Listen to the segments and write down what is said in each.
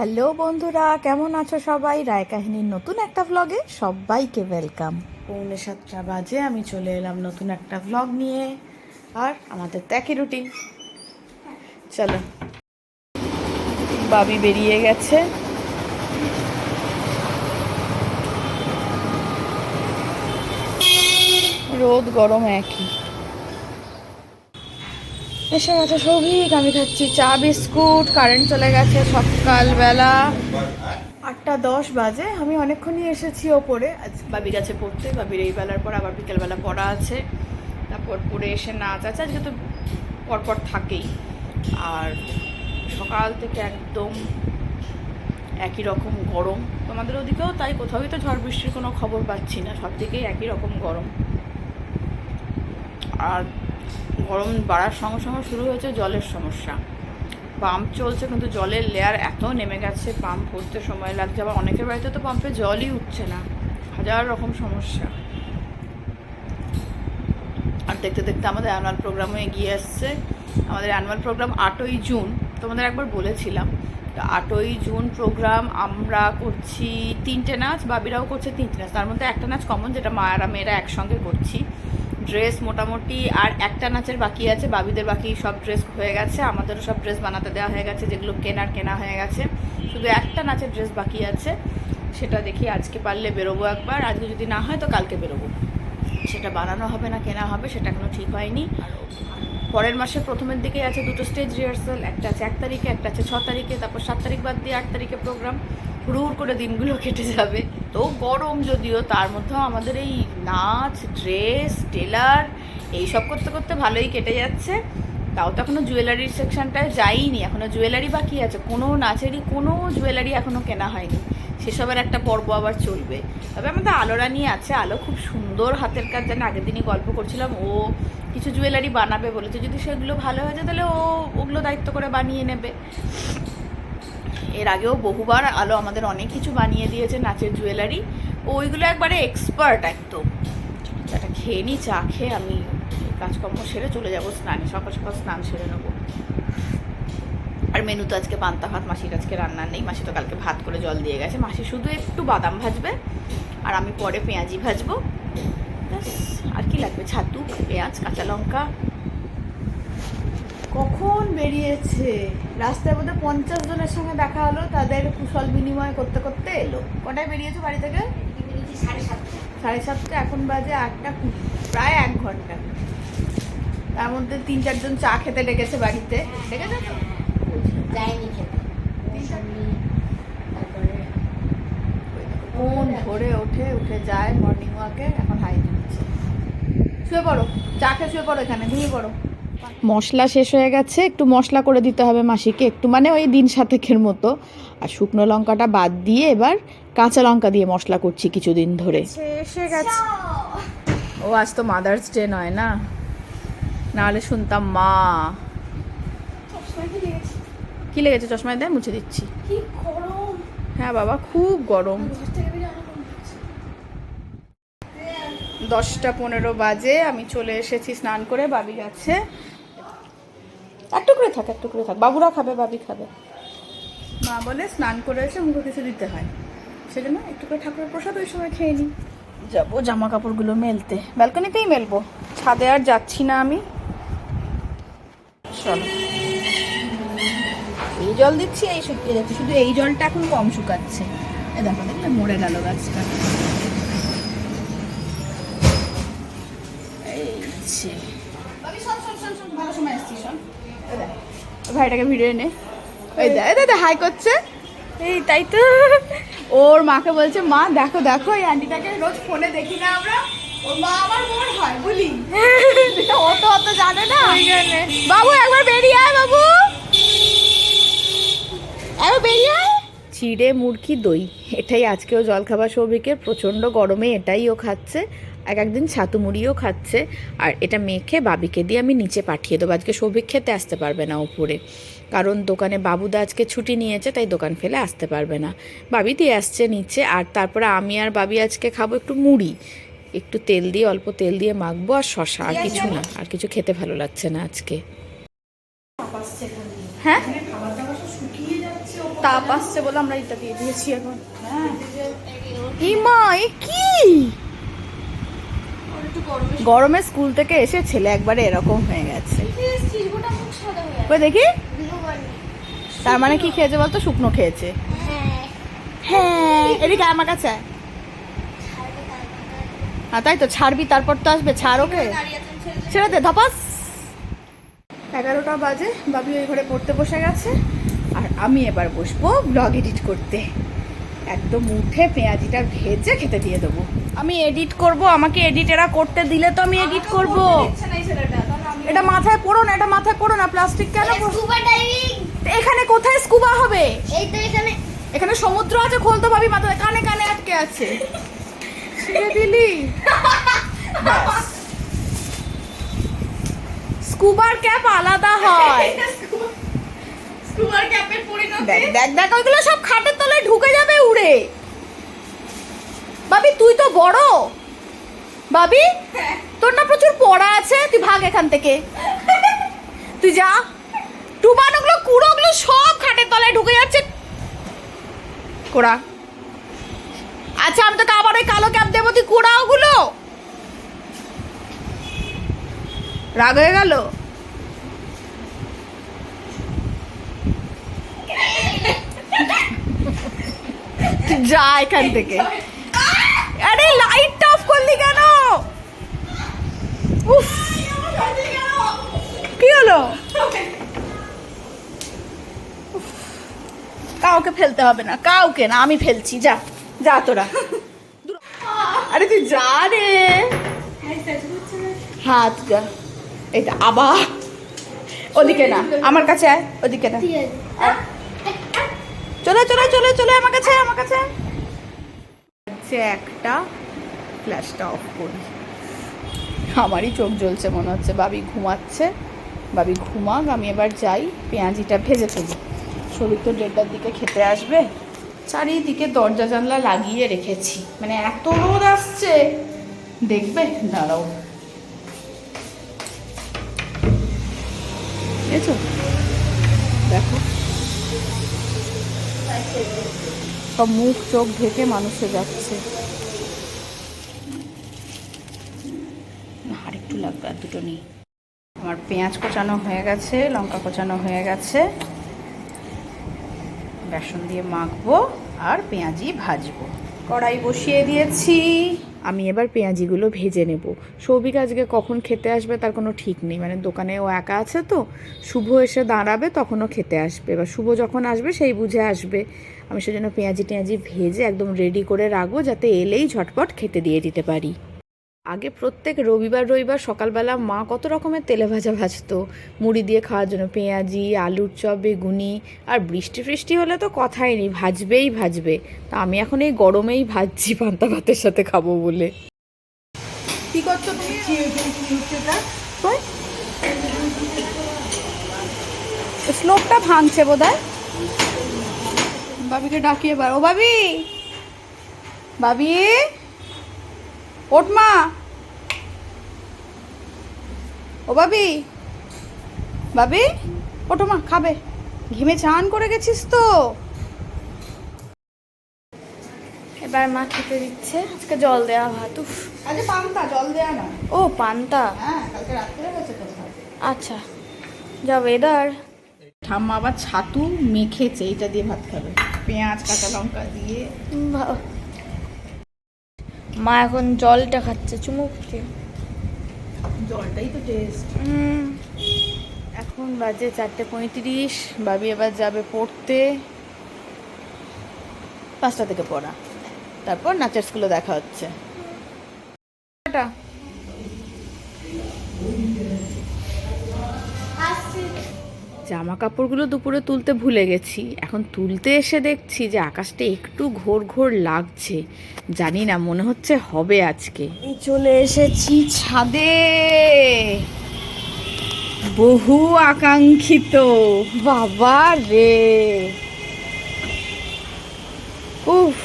Hello বন্ধুরা, কেমন আছো সবাই? রায় কাহিনীর নতুন একটা ভ্লগে সবাইকে ওয়েলকাম পৌনে সাতটা বাজে, আমি চলে এলাম নতুন একটা ভ্লগ নিয়ে। আর আমাদের তো একই রুটিন চলো। বাবি বেরিয়ে গেছে। রোদ গরম একই। এসে গেছে সৌভিক, আমি খাচ্ছি চা, বিস্কুট কারেন্ট চলে গেছে সকালবেলা। আটটা দশ বাজে, আমি অনেকক্ষণই এসেছি ওপরে। আজ বাবির কাছে পড়তে, বাবির এই বেলার পর আবার বিকেলবেলা পড়া আছে। তারপর পড়ে এসে নাচ আছে, আজকে তো পরপর থাকেই। আর সকাল থেকে একদম একই রকম গরম। তোমাদের ওদিকেও তাই কোথাওই তো ঝড় বৃষ্টির কোনো খবর পাচ্ছি না, সব দিকেই একই রকম গরম। আর গরম বাড়ার সঙ্গে সঙ্গে শুরু হয়েছে জলের সমস্যা। পাম্প চলছে কিন্তু জলের লেয়ার এত নেমে গেছে, পাম্প করতে সময় লাগছে। আবার অনেকের বাড়িতে তো পাম্পে জলই উঠছে না। হাজার রকম সমস্যা। আর দেখতে দেখতে আমাদের অ্যানুয়াল প্রোগ্রামও এগিয়ে আসছে। আমাদের অ্যানুয়াল প্রোগ্রাম আটই জুন, তোমাদের একবার বলেছিলাম। তো আটই জুন প্রোগ্রাম আমরা করছি তিনটে নাচ, বাবিরাও করছে তিনটে নাচ। তার মধ্যে একটা নাচ কমন যেটা মায়েরা মেয়েরা একসঙ্গে করছি। ড্রেস মোটামুটি আর একটা নাচের বাকি আছে, বাবিদের বাকি সব ড্রেস হয়ে গেছে, আমাদেরও সব ড্রেস বানাতে দেওয়া হয়ে গেছে, যেগুলো কেনার কেনা হয়ে গেছে, শুধু একটা নাচের ড্রেস বাকি আছে, সেটা দেখি আজকে পারলে বেরোবো একবার, আজকে যদি না হয় তো কালকে বেরোবো, সেটা বানানো হবে না, কেনা হবে, সেটা কোনো ঠিক হয়নি পরের মাসের প্রথমের দিকেই আছে দুটো স্টেজ রিহার্সাল একটা আছে এক তারিখে, একটা আছে ছ তারিখে, তারপর সাত তারিখ বাদ দিয়ে আট তারিখে প্রোগ্রাম হুড় করে দিনগুলো কেটে যাবে। তো গরম যদিও, তার মধ্যেও আমাদের এই নাচ ড্রেস টেলার এইসব করতে করতে ভালোই কেটে যাচ্ছে। তাও তো এখনও জুয়েলারির সেকশনটায় যাইনি এখনও জুয়েলারি বাকি আছে। কোনো নাচেরই কোনো জুয়েলারি এখনও কেনা হয়নি। সেসবের একটা পর্ব আবার চলবে। তবে আমাদের আলোরা নিয়ে আছে, আলো খুব সুন্দর, হাতের কাজ। জানে আগের দিনই গল্প করছিলাম, ও কিছু জুয়েলারি বানাবে বলেছে। যদি সেগুলো ভালো হয়ে যায়, তাহলে ও ওগুলো দায়িত্ব করে বানিয়ে নেবে। এর আগেও বহুবার আলো আমাদের অনেক কিছু বানিয়ে দিয়েছে নাচের জুয়েলারি ওইগুলো একবারে এক্সপার্ট একদম। চাটা খেয়ে নিই চা খেয়ে আমি কাজকর্ম সেরে চলে যাব স্নানে। সকাল সকাল স্নান সেরে নেব। আর মেনু তো আজকে পান্তা ভাত, মাসির আজকে রান্না নেই। মাসি তো কালকে ভাত করে জল দিয়ে গেছে। মাসি শুধু একটু বাদাম ভাজবে, আর আমি পরে পেঁয়াজি ভাজবো। ব্যাস আর কি লাগবে? ছাতু পেঁয়াজ কাঁচা লঙ্কা। কখন বেরিয়েছে? রাস্তায় বোধহয় পঞ্চাশ জনের সঙ্গে দেখা হলো তাদের কুশল বিনিময় করতে করতে এলো। কটায় বেরিয়েছো বাড়ি থেকে? সাড়ে সাতটা সাড়ে সাতটা এখন বাজে আটটা কুড়ি প্রায় এক ঘণ্টা। তার মধ্যে তিন চারজন চা খেতে ডেকেছে বাড়িতে। ডেকেছে? তো যায়নি খেতে। কোন ভোরে ওঠে উঠে যায় মর্নিং ওয়াকে এখন হাই দিচ্ছে শুয়ে পড়ো চা খেয়ে শুয়ে পড়ো এখানে ঘুমিয়ে পড়ো। মশলা শেষ হয়ে গেছে একটু মশলা করে দিতে হবে মাসিকে একটু মানে ওই দিন সাতেকের মতো। আর শুকনো লঙ্কাটা বাদ দিয়ে এবার কাঁচা লঙ্কা দিয়ে মশলা করছি কিছুদিন ধরে। এসে গেছে। ও আজ তো মাদার্স ডে নয় না? নাহলে শুনতাম মা। কি লেগেছে? চশমায় দেয় মুছে দিচ্ছি। হ্যাঁ বাবা খুব গরম লাগছে। দশটা পনেরো বাজে আমি চলে এসেছি স্নান করে বাবি গেছে একটু টুকরে থাক এক টুকরে থাক। বাবুরা খাবে বাবি খাবে। মা বলে স্নান করে এসে মুখে কিছু দিতে হয়। সেজন্য একটু করে ঠাকুরের প্রসাদ ওই সময় খেয়ে নিই। যাব জামা কাপড়গুলো মেলতে। ব্যালকনিতেই মেলবো। ছাদে আর যাচ্ছি না আমি। চলো। এই জল দিচ্ছি এই শুকিয়ে যাচ্ছে। শুধু এই জলটা এখন কম শুকাচ্ছে। এ দেখো দেখলে মরে গেল গাছটা। ওই ভাইটাকে ভিডিও নে। ওই দাদা হাই করছে। এই তাই তো। ওর মাকে বলছে মা দেখো দেখো এই আন্টিটাকে রোজ ফোনে দেখি না আমরা। ওর মা আমার বোন হয় বলি ও তো অত জানে না। বাবু একবার বেরিয়ে আয় বাবু। একবার বেরিয়ে আয়। চিড়ে মুরকি দই। এটাই আজকেও জলখাবার সৌভিকের প্রচণ্ড গরমে এটাই ও খাচ্ছে। এক একদিন ছাতু মুড়িও খাচ্ছে আর এটা মেখে বাবিকে দিয়ে আমি নিচে পাঠিয়ে দেবো। আজকে সৌভিক খেতে আসতে পারবে না উপরে। কারণ দোকানে বাবুদা আজকে ছুটি নিয়েছে তাই দোকান ফেলে আসতে পারবে না। বাবি দিয়ে আসছে নিচে আর তারপরে আমি আর বাবি আজকে খাব একটু মুড়ি। একটু তেল দিয়ে অল্প তেল দিয়ে মাখবো আর শশা আর কিছু না। আর কিছু খেতে ভালো লাগছে না আজকে। হ্যাঁ? তাপ আসছে বলে আমরা এটা দিয়ে দিয়েছি এখন। ইমা এ কি? গরমে স্কুল থেকে এসে ছেলে একবারে এরকম হয়ে গেছে। ওই দেখি? তার মানে কি খেয়েছে বলতো? শুকনো খেয়েছে। হ্যাঁ এদিকে আমার কাছে। হ্যাঁ তাই তো ছাড়বি তারপর তো আসবে ছাড় ওকে। ছেড়ে দে ধপাস। এগারোটা বাজে বাবি ওই ঘরে পড়তে বসে গেছে। আর আমি এবার বসবো ব্লগ এডিট করতে। একদম উঠে পেঁয়াজিটা ভেজে খেতে দিয়ে দেবো। আমি এডিট করব আমাকে এডিট এরা করতে দিলে তো আমি এডিট করব। এটা মাথায় পড়ো না এটা মাথায় পড়ো না প্লাস্টিক কেন স্কুবা ডাইভিং এখানে কোথায় স্কুবা হবে? এই তো এখানে। এখানে সমুদ্র আছে খোলতে ভাবি মাথায় কানে কানে আটকে আছে। ছিঁড়ে দিলি? স্কুবার ক্যাপ আলাদা হয়। স্কুবার ক্যাপের পরিণতি? দেখ দেখ দেখ ওইগুলো সব খাটের তলায় ঢুকে যাবে উড়ে। বাবি, তুই তো বড়। বাবি, তোর না প্রচুর পড়া আছে, তুই ভাগ এখান থেকে। তুই যা। টুবান ওগুলো কুড়োগুলো সব খাটের তলায় ঢুকে যাচ্ছে। কোড়া। আচ্ছা আমি তোকে আবার ওই কালো ক্যাপ দেবো, তুই কুড়া রাগ হয়ে গেল? যা এখান থেকে। আরে লাইটটা অফ করলি কেন উফ। কি হলো? কাউকে ফেলতে হবে না কাউকে না আমি ফেলছি যা যা তোরা। আরে তুই যা রে। হাত যা এটা আবার। ওদিকে না আমার কাছে আয় ওদিকে না। চলে চলে চলে চলে, আমার কাছে আমার কাছে। একটা ফ্ল্যাশটা অফ করি। আমারই চোখ জ্বলছে, মনে হচ্ছে বাবি ঘুমাচ্ছে। বাবি ঘুমাক, আমি এবার যাই, পেঁয়াজিটা ভেজে ফেলি। শরীর তো দেড়টার দিকে খেতে আসবে। চারিদিকে দরজা জানলা লাগিয়ে রেখেছি। মানে এত রোদ আসছে। দেখবে? দাঁড়াও। দেখছ সব মুখ, চোখ ঢেকে মানুষে যাচ্ছে। আর একটু লাগবে আর দুটো নেই। আমার পেঁয়াজ কোচানো হয়ে গেছে, লঙ্কা কোচানো হয়ে গেছে। বেসন দিয়ে মাখবো আর পেঁয়াজি ভাজবো। কড়াই বসিয়ে দিয়েছি। আমি এবার পেঁয়াজিগুলো ভেজে নেব। সৌভিক আজকে কখন খেতে আসবে তার কোনো ঠিক নেই। মানে দোকানে ও একা আছে তো। শুভ এসে দাঁড়াবে, তখনও খেতে আসবে। এবার শুভ যখন আসবে, সেই বুঝে আসবে। আমি সেজন্য পেঁয়াজি টেঁয়াজি ভেজে একদম রেডি করে রাখব, যাতে এলেই ঝটপট খেতে দিয়ে দিতে পারি। আগে প্রত্যেক রবিবার রবিবার সকালবেলা মা কত রকমের তেলে ভাজা ভাজতো। মুড়ি দিয়ে খাওয়ার জন্য পেঁয়াজি আলুর চপ বেগুনি আর বৃষ্টি ফৃষ্টি হলে তো কথাই নেই ভাজবেই ভাজবে। তা আমি এখন এই গরমেই ভাজছি পান্তা ভাতের সাথে খাব বলে। কি করছ তুমি? স্লোপটা ভাঙছে বোধ হয় বাবিকে ডাকিয়ে বার ও বাবি! বাবি! ওঠ মা! ও বাবি বাবি ওঠো মা খাবে। ঘিমে চান করে গেছিস তো? এবার মা খেতে দিচ্ছে। আজকে জল দেওয়া ভাত উফ। আজকে পান্তা জল দেয়া না। ও পান্তা? হ্যাঁ কালকে রাত্রে গেছে তো আচ্ছা যা ওয়েদার ঠাম্মা আবার ছাতু মেখেছে এইটা দিয়ে ভাত খাবে। পেঁয়াজ কাঁচা লঙ্কা দিয়ে। মা এখন জলটা খাচ্ছে চুমুক দিয়ে জলটাই তো টেস্ট এখন বাজে চারটে পঁয়ত্রিশ, বাবি এবার যাবে পড়তে। পাঁচটা থেকে পড়া। তারপর নাচের স্কুলে দেখা হচ্ছে। টাটা। জামা কাপড়গুলো দুপুরে তুলতে ভুলে গেছি। এখন তুলতে এসে দেখছি যে আকাশটা একটু ঘোর ঘোর লাগছে। জানি না মনে হচ্ছে হবে আজকে। এই চলে এসেছি ছাদে। বহু আকাঙ্ক্ষিত। বাবা রে। উফ।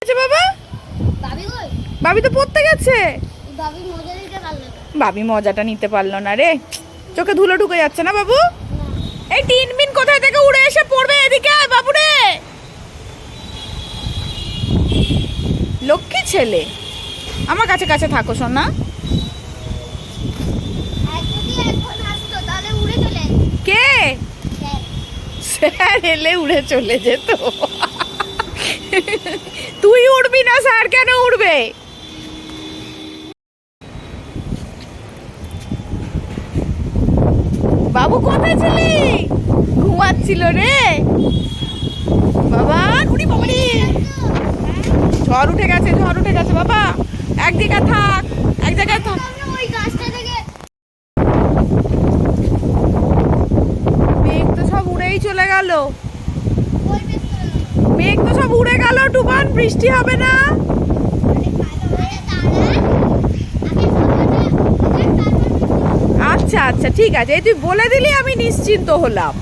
আচ্ছা বাবা? বাবি তো পড়তে গেছে। মজা বাবি মজাটা নিতে পারল না রে। চোখে ধুলো ঢুকে যাচ্ছে না বাবু? এই টিন মিন কোথায় থেকে উড়ে এসে পড়বে এদিকে আয় বাবু রে। লক্ষ্মী ছেলে আমার কাছে কাছে থাকো সোনা। কে? স্যার এলে উড়ে চলে যেত। তুই উড়বি না স্যার কেন উড়বে? বাবু, কোথায় ছিলি? ঘুমাচ্ছিল রে। বাবা উড়ি বাবা রে ঝড় উঠে গেছে, ঝড় উঠে গেছে, বাবা। এক জায়গায় থাক, এক জায়গায় থেকে মেঘ তো সব উড়েই চলে গেল। মেঘ তো সব উড়ে গেল টুবান বৃষ্টি হবে না আরে দাঁড়া আমি বাবাটা তারপর আচ্ছা আচ্ছা ঠিক আছে। এই তুই বলে দিলি, আমি নিশ্চিন্ত হলাম।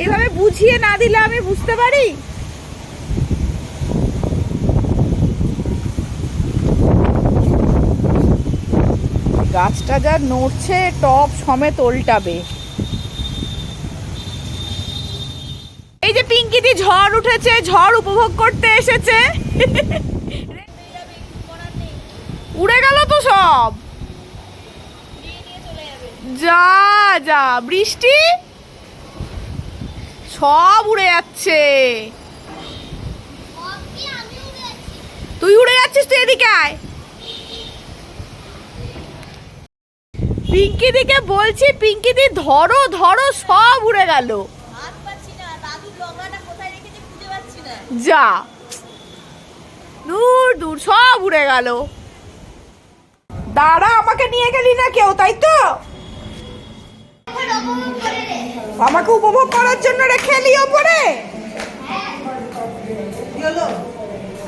এইভাবে বুঝিয়ে না দিলে আমি বুঝতে পারি? গাছটা যা নড়ছে, টপ সমেত ওল্টাবে এই যে পিঙ্কিদি ঝড় উঠেছে, ঝড় উপভোগ করতে এসেছে। উড়ে গেল তো সব। যা যা বৃষ্টি? সব উড়ে যাচ্ছে। তুই উড়ে যাচ্ছিস তুই এদিকে আয়। পিঙ্কি দিকে বলছি পিঙ্কি দি ধরো ধরো সব উড়ে গেল। যা। দূর দূর সব উড়ে গেল। দাঁড়া আমাকে নিয়ে গেলি না কেউ তাই তো? আমাকে উপভোগ করার জন্য রেখে এলি ওপরে?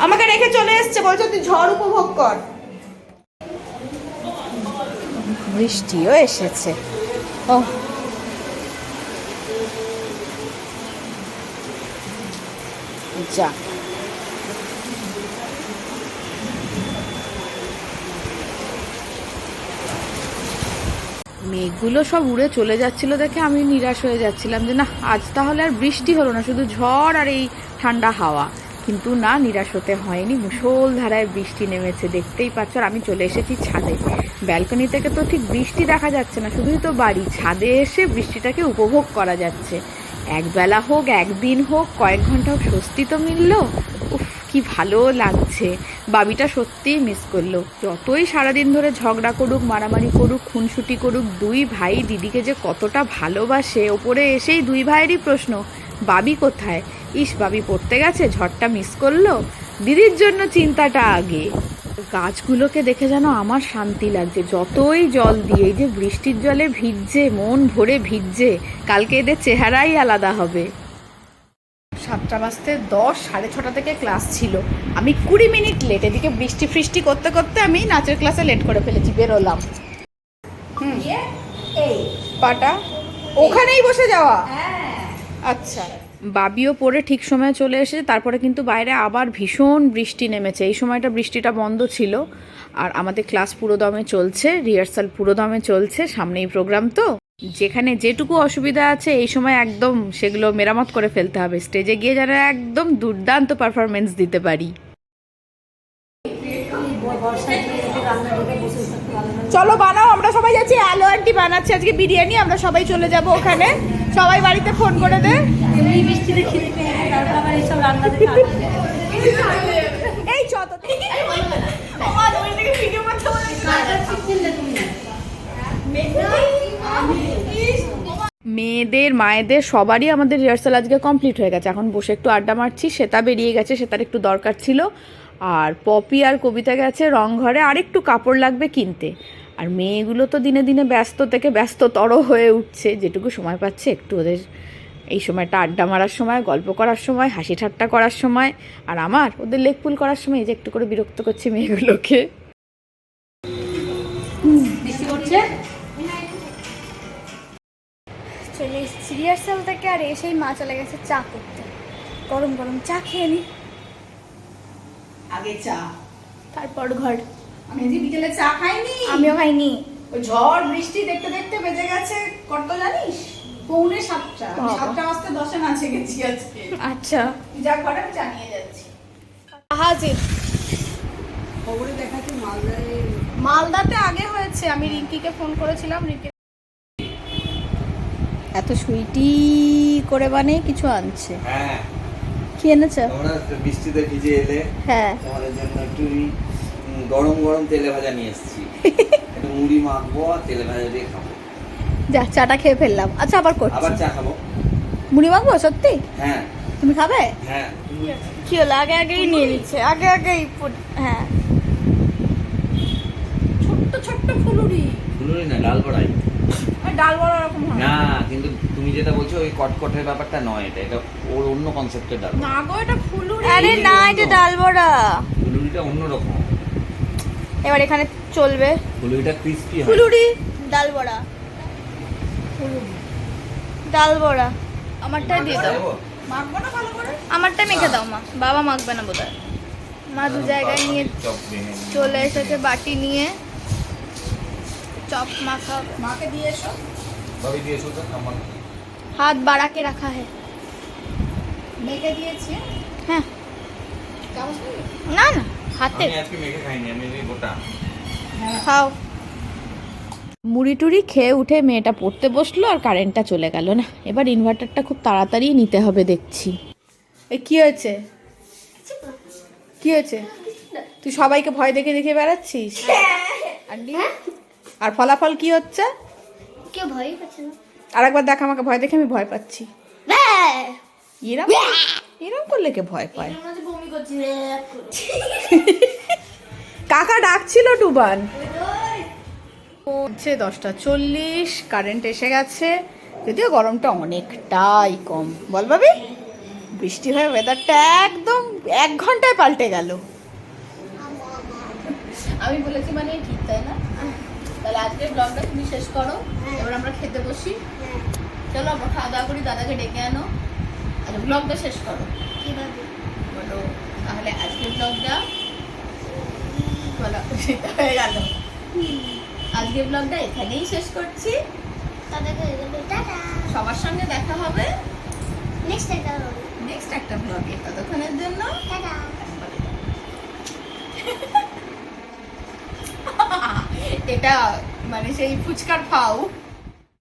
আমাকে রেখে চলে এসছে, বলছো তুই ঝড় উপভোগ কর। বৃষ্টিও এসেছে। ও। যা মেঘগুলো সব উড়ে চলে যাচ্ছিল দেখে আমি নিরাশ হয়ে যাচ্ছিলাম যে, না, আজ তাহলে আর বৃষ্টি হলো না, শুধু ঝড় আর এই ঠান্ডা হাওয়া। কিন্তু না, নিরাশ হতে হয়নি, মুষল ধারায় বৃষ্টি নেমেছে, দেখতেই পাচ্ছ, আর আমি চলে এসেছি ছাদে। ব্যালকনি থেকে তো ঠিক বৃষ্টি দেখা যাচ্ছে না, শুধুই তো বাড়ি। ছাদে এসে বৃষ্টিটাকে উপভোগ করা যাচ্ছে। একবেলা হোক, একদিন হোক, কয়েক ঘণ্টা হোক, স্বস্তি তো মিললো। কি ভালো লাগছে। বাবিটা সত্যিই মিস করল। যতই সারাদিন ধরে ঝগড়া করুক, মারামারি করুক, খুনসুটি করুক, দুই ভাই দিদিকে যে কতটা ভালোবাসে, ওপরে এসেই দুই ভাইয়েরই প্রশ্ন, বাবি কোথায়? ইস, বাবি পড়তে গেছে, ঝড়টা মিস করল? দিদির জন্য চিন্তাটা আগে। গাছগুলোকে দেখে যেন আমার শান্তি লাগছে। যতই জল দিয়ে, এই যে বৃষ্টির জলে ভিজছে, মন ভরে ভিজছে, কালকে এদের চেহারাই আলাদা হবে। সাতটা বাজতে দশ, সাড়ে ছটা থেকে ক্লাস ছিল। আমি কুড়ি মিনিট লেট এদিকে বৃষ্টি ফৃষ্টি করতে করতে আমি নাচের ক্লাসে লেট করে ফেলেছি, বেরোলাম। পাটা ওখানেই বসে যাওয়া? আচ্ছা। বাবিও পরে ঠিক সময়ে চলে এসেছে, তারপরে কিন্তু বাইরে আবার ভীষণ বৃষ্টি নেমেছে। এই সময়টা বৃষ্টিটা বন্ধ ছিল, আর আমাদের ক্লাস পুরো দমে চলছে রিহার্সাল পুরো দমে চলছে, সামনেই প্রোগ্রাম তো। যেখানে যেটুকু অসুবিধা আছে এই সময় একদম সেগুলো মেরামত করে ফেলতে হবে। স্টেজে গিয়ে যেন একদম দুর্দান্ত পারফরমেন্স দিতে পারি। চলো বানাও আমরা সবাই যাচ্ছি। আলো আন্টি বানাচ্ছে আজকে বিরিয়ানি আমরা সবাই চলে যাব ওখানে। সবাই বাড়িতে ফোন করে দে এমনি বৃষ্টিতে খিদে পেয়ে গেছে, তারপর আবার এইসব রান্না দেখে এই চ তো মেয়েদের, মায়েদের, সবারই আমাদের রিহার্সাল আজকে কমপ্লিট হয়ে গেছে। এখন বসে একটু আড্ডা মারছি সেটা বেরিয়ে গেছে সেটার একটু দরকার ছিল। আর পপি আর কবিতা গেছে রং ঘরে আরেকটু কাপড় লাগবে কিনতে। আর মেয়েগুলো তো দিনে দিনে ব্যস্ত থেকে ব্যস্ততর হয়ে উঠছে। যেটুকু সময় পাচ্ছে একটু ওদের এই সময়টা আড্ডা মারার সময়, গল্প করার সময়, হাসি ঠাট্টা করার সময়। আর আমার, ওদের লেগ পুল করার সময়, এই যে একটু করে বিরক্ত করছি মেয়েগুলোকে। রিহার্সাল থেকে আর এসেই মা চলে গেছে চা করতে। গরম গরম চা খেয়ে নি। আগে চা। তারপর ঘর। আমি আজকে বিকেলে চা খাইনি। আমিও খাইনি। ওই ঝড় বৃষ্টি দেখতে দেখতে বেজে গেছে কত জানিস? পৌনে সাতটা। সাতটা বাজতে দশে নাচে গেছি আজকে। আচ্ছা। যা ঘরে আমি জানিয়ে যাচ্ছি। হাজির। খবরে দেখাচ্ছি মালদায়? মালদাতে আগে হয়েছে। আমি রিঙ্কিকে ফোন করেছিলাম। রিঙ্কি এত সুইটি করে বানিয়ে কিছু আনছে? হ্যাঁ। কি এনেছে? বৃষ্টিতে ভিজে এলে হ্যাঁ। তোমাদের জন্য একটু গরম গরম তেলে ভাজা নিয়ে এসেছি। একটু মুড়ি মাখবো আর তেলে ভাজা দিয়ে খাব। যা চাটা খেয়ে ফেললাম। আচ্ছা আবার করছি। আবার চা খাব? মুড়ি মাখবো সত্যি? হ্যাঁ। তুমি খাবে? হ্যাঁ। কি হলো? আগে আগেই নিয়ে নিচ্ছে। আগে আগেই হ্যাঁ। ছোট্ট ছোট্ট ফুলুরি। ফুলুরি না লাল কড়াই। ডাল বড় রকম হয়? না কিন্তু তুমি যেটা বলছো ওই কটকটের ব্যাপারটা নয় এটা এটা ওর অন্য কনসেপ্টের ডাল না গো এটা ফুলুরি। আরে না এটা ডাল বড়া ফুলুরিটা অন্যরকম। এবার এখানে চলবে। ফুলুরিটা ক্রিস্পি হয়। ফুলুরি ডাল বড়া ডাল বড়া আমারটাই দিয়ে দাও? মাখবো না ভালো করে? আমারটা মেখে দাও মা। বাবা মাখবে না বোধহয়। মা দু জায়গায় নিয়ে। চলে এসেছে বাটি নিয়ে। চপ মাখা। মাকে দিয়ে এসো। ভাবি দিয়ে এসো হাত বাড়াকে রাখা হে। মেখে দিয়েছি। হ্যাঁ। না না হাতে। আমি আজকে মেখে খাইনি আমি গোটা। হ্যাঁ। খাও। মুড়ি টুড়ি খেয়ে উঠে মেয়েটা পড়তে বসল আর কারেন্টটা চলে গেল না। এবার ইনভার্টারটা খুব তাড়াতাড়ি নিতে হবে দেখছি। এ কি হয়েছে? কি হয়েছে? তুই সবাইকে ভয় দেখে দেখে বেড়াচ্ছিস? হ্যাঁ। আর ফলাফল কি হচ্ছে? কেউ ভয়ই পাচ্ছে না। আর একবার দেখ আমাকে ভয় দেখে আমি ভয় পাচ্ছি। এরম? এরম করলে কে ভয় পায়? কাকা ডাকছিল টুবান হচ্ছে দশটা চল্লিশ কারেন্ট এসে গেছে। যদিও গরমটা অনেকটাই কম। বল ভাবি বৃষ্টি হয়ে ওয়েদারটা একদম এক ঘন্টায় পাল্টে গেল। আমি বলেছি মানে ঠিক তাই না? আজকের ব্লগটা তুমি শেষ করো। এবার আমরা খেতে বসি। চলো আমরা খাওয়া দাওয়া করি দাদাকে ডেকে আনো। আচ্ছা ব্লগটা শেষ করো। বলো তাহলে আজকের ব্লগটা বলো হয়ে গেল। আজকের ব্লগটা এখানেই শেষ করছি। সবার সঙ্গে দেখা হবে। নেক্সট একটা নেক্সট একটা ব্লগে ততক্ষণের জন্য এটা মানে সেই ফুচকার ফাউ।